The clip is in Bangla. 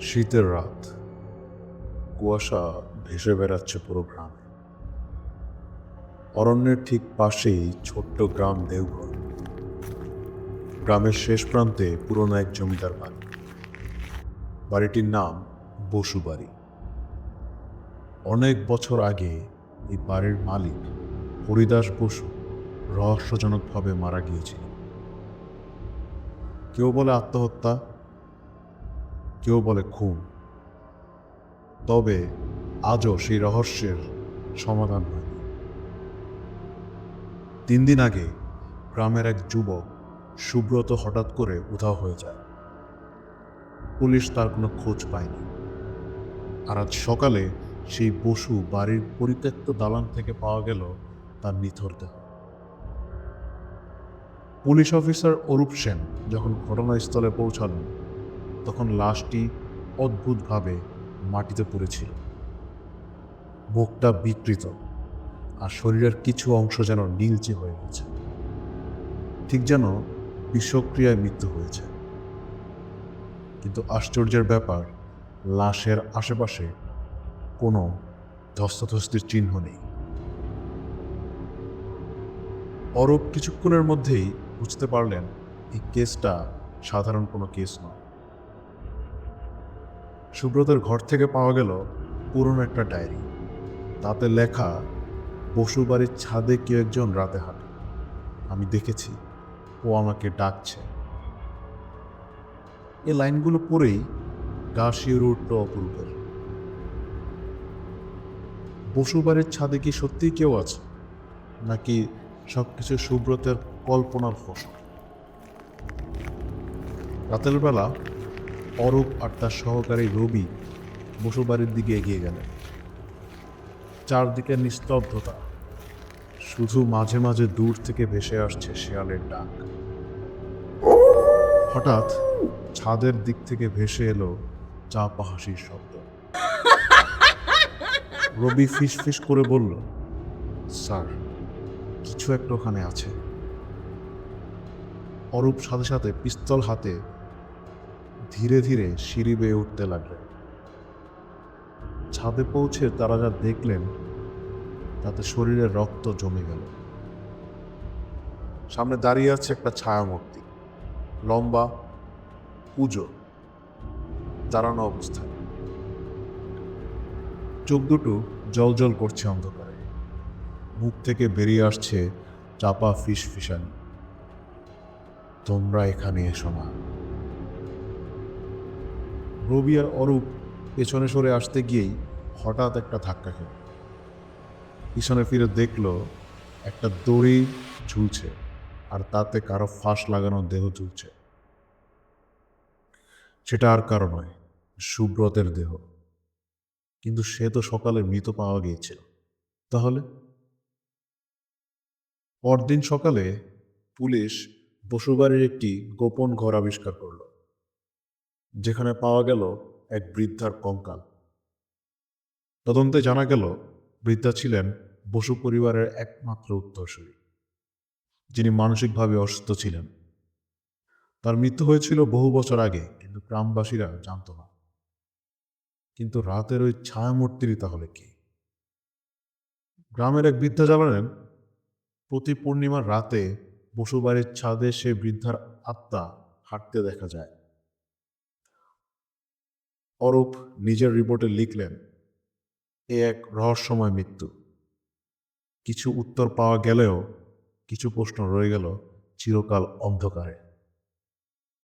শীতের রাত। কুয়াশা ভেসে বেড়াচ্ছে পুরো গ্রামে। অরণ্যের ঠিক পাশেই ছোট্ট গ্রাম দেওঘর। গ্রামের শেষ প্রান্তে পুরনো এক জমিদার বাড়ি। বাড়িটির নাম বসু বাড়ি। অনেক বছর আগে এই বাড়ির মালিক হরিদাস বসু রহস্যজনকভাবে মারা গিয়েছিল কেউ বলে আত্মহত্যা কেউ বলে খুন। তবে আজও সেই রহস্যের সমাধান হয়নি। তিন দিন আগে গ্রামের এক যুবক সুব্রত হঠাৎ করে উধাও হয়ে যায়। পুলিশ তার কোনো খোঁজ পায়নি। আর আজ সকালে সেই বসু বাড়ির পরিত্যক্ত দালান থেকে পাওয়া গেল তার নিথর দেহ। পুলিশ অফিসার অরূপ সেন যখন ঘটনাস্থলে পৌঁছালেন তখন লাশটি অদ্ভুতভাবে মাটিতে পড়েছিল। মুখটা বিকৃত আর শরীরের কিছু অংশ যেন নীলচে হয়ে গেছে। ঠিক যেন বিষক্রিয়ায় মৃত্যু হয়েছে। কিন্তু আশ্চর্যের ব্যাপার, লাশের আশেপাশে কোনো ধস্তাধস্তির চিহ্ন নেই। অরূপ কিছুক্ষণের মধ্যেই বুঝতে পারলেন, এই কেসটা সাধারণ কোনো কেস নয়। সুব্রতের ঘর থেকে পাওয়া গেল পুরনো একটা ডায়েরি। তাতে লেখা বসু বাড়ির ছাদে কেউ একজন রাতে হাঁটে। আমি দেখেছি, ও আমাকে ডাকছে। এই লাইনগুলো পড়েই গা শিউরে উঠল অপূর্বের বসু বাড়ির ছাদে কি সত্যিই কেউ আছে? নাকি সবকিছু সুব্রতের কল্পনার ফসল? রাতের বেলা অরূপ আর তার সহকারী রবি বসুবাড়ির দিকে এগিয়ে গেলেন। চারদিকে নিস্তব্ধতা। শুধু মাঝে মাঝে দূর থেকে ভেসে আসছে শেয়ালের ডাক। হঠাৎ ছাদের দিক থেকে ভেসে এলো চাপা হাসির শব্দ। রবি ফিস ফিস করে বলল, স্যার, কিছু একটা ওখানে আছে। অরূপ সাথে সাথে পিস্তল হাতে ধীরে ধীরে সিঁড়ি বেয়ে উঠতে লাগলেন। ছাদে পৌঁছে তারা যা দেখলেন, তাতে শরীরে রক্ত জমে গেল। সামনে দাঁড়িয়ে আছে একটা ছায়ামূর্তি, লম্বা পুজো দাঁড়ানো অবস্থায়। চোখ দুটো জল জল করছে অন্ধকারে। মুখ থেকে বেরিয়ে আসছে চাপা ফিস ফিসানি তোমরা এখানে এসো না। রবি আর অরূপ পেছনে সরে আসতে গিয়েই হঠাৎ একটা ধাক্কা খেল। পিছনে ফিরে দেখল একটা দড়ি ঝুলছে আর তাতে কারও ফাঁস লাগানো দেহ ঝুলছে। সেটা আর কারও নয়, সুব্রতের দেহ। কিন্তু সে তো সকালে মৃত পাওয়া গিয়েছিল। তাহলে? পরদিন সকালে পুলিশ বসুবাড়ির একটি গোপন ঘর আবিষ্কার করল। যেখানে পাওয়া গেল এক বৃদ্ধার কঙ্কাল। তদন্তে জানা গেল, বৃদ্ধা ছিলেন বসু পরিবারের একমাত্র উত্তরসূরি, যিনি মানসিকভাবে অসুস্থ ছিলেন। তার মৃত্যু হয়েছিল বহু বছর আগে, কিন্তু গ্রামবাসীরা জানত না। কিন্তু রাতের ওই ছায়ামূর্তিরই তাহলে কি? গ্রামের এক বৃদ্ধা জানালেন, প্রতি পূর্ণিমার রাতে বসুবাড়ির ছাদে সে বৃদ্ধার আত্মা হাঁটতে দেখা যায়। অরূপ নিজের রিপোর্টে লিখলেন, এ এক রহস্যময় মৃত্যু। কিছু উত্তর পাওয়া গেলেও কিছু প্রশ্ন রয়ে গেল চিরকাল অন্ধকারে।